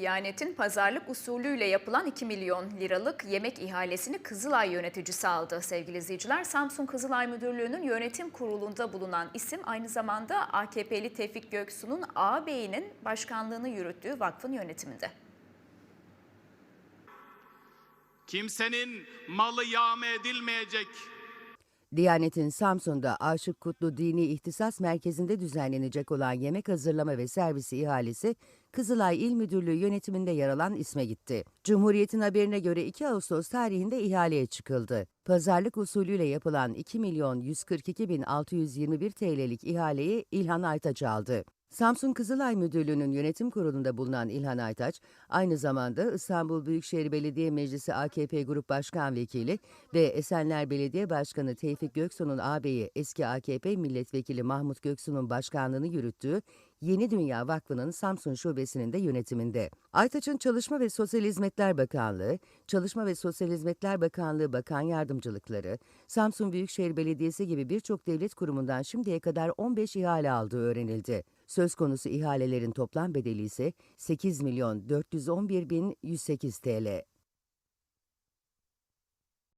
Diyanet'in pazarlık usulüyle yapılan 2 milyon liralık yemek ihalesini Kızılay yöneticisi aldı. Sevgili izleyiciler, Samsun Kızılay Müdürlüğü'nün yönetim kurulunda bulunan isim aynı zamanda AKP'li Tevfik Göksu'nun ağabeyinin başkanlığını yürüttüğü vakfın yönetiminde. Kimsenin malı yağma edilmeyecek. Diyanet'in Samsun'da Aşık Kutlu Dini İhtisas Merkezi'nde düzenlenecek olan yemek hazırlama ve servisi ihalesi Kızılay İl Müdürlüğü yönetiminde yer alan isme gitti. Cumhuriyet'in haberine göre 2 Ağustos tarihinde ihaleye çıkıldı. Pazarlık usulüyle yapılan 2 milyon 142 bin 621 TL'lik ihaleyi İlhan Aytaç aldı. Samsun Kızılay Müdürlüğü'nün yönetim kurulunda bulunan İlhan Aytaç, aynı zamanda İstanbul Büyükşehir Belediye Meclisi AKP Grup Başkan Vekili ve Esenler Belediye Başkanı Tevfik Göksu'nun ağabeyi eski AKP Milletvekili Mahmut Göksu'nun başkanlığını yürüttüğü Yeni Dünya Vakfı'nın Samsun Şubesi'nin de yönetiminde. Aytaç'ın Çalışma ve Sosyal Hizmetler Bakanlığı, Çalışma ve Sosyal Hizmetler Bakanlığı Bakan Yardımcılıkları, Samsun Büyükşehir Belediyesi gibi birçok devlet kurumundan şimdiye kadar 15 ihale aldığı öğrenildi. Söz konusu ihalelerin toplam bedeli ise 8 milyon 411 bin 108 TL.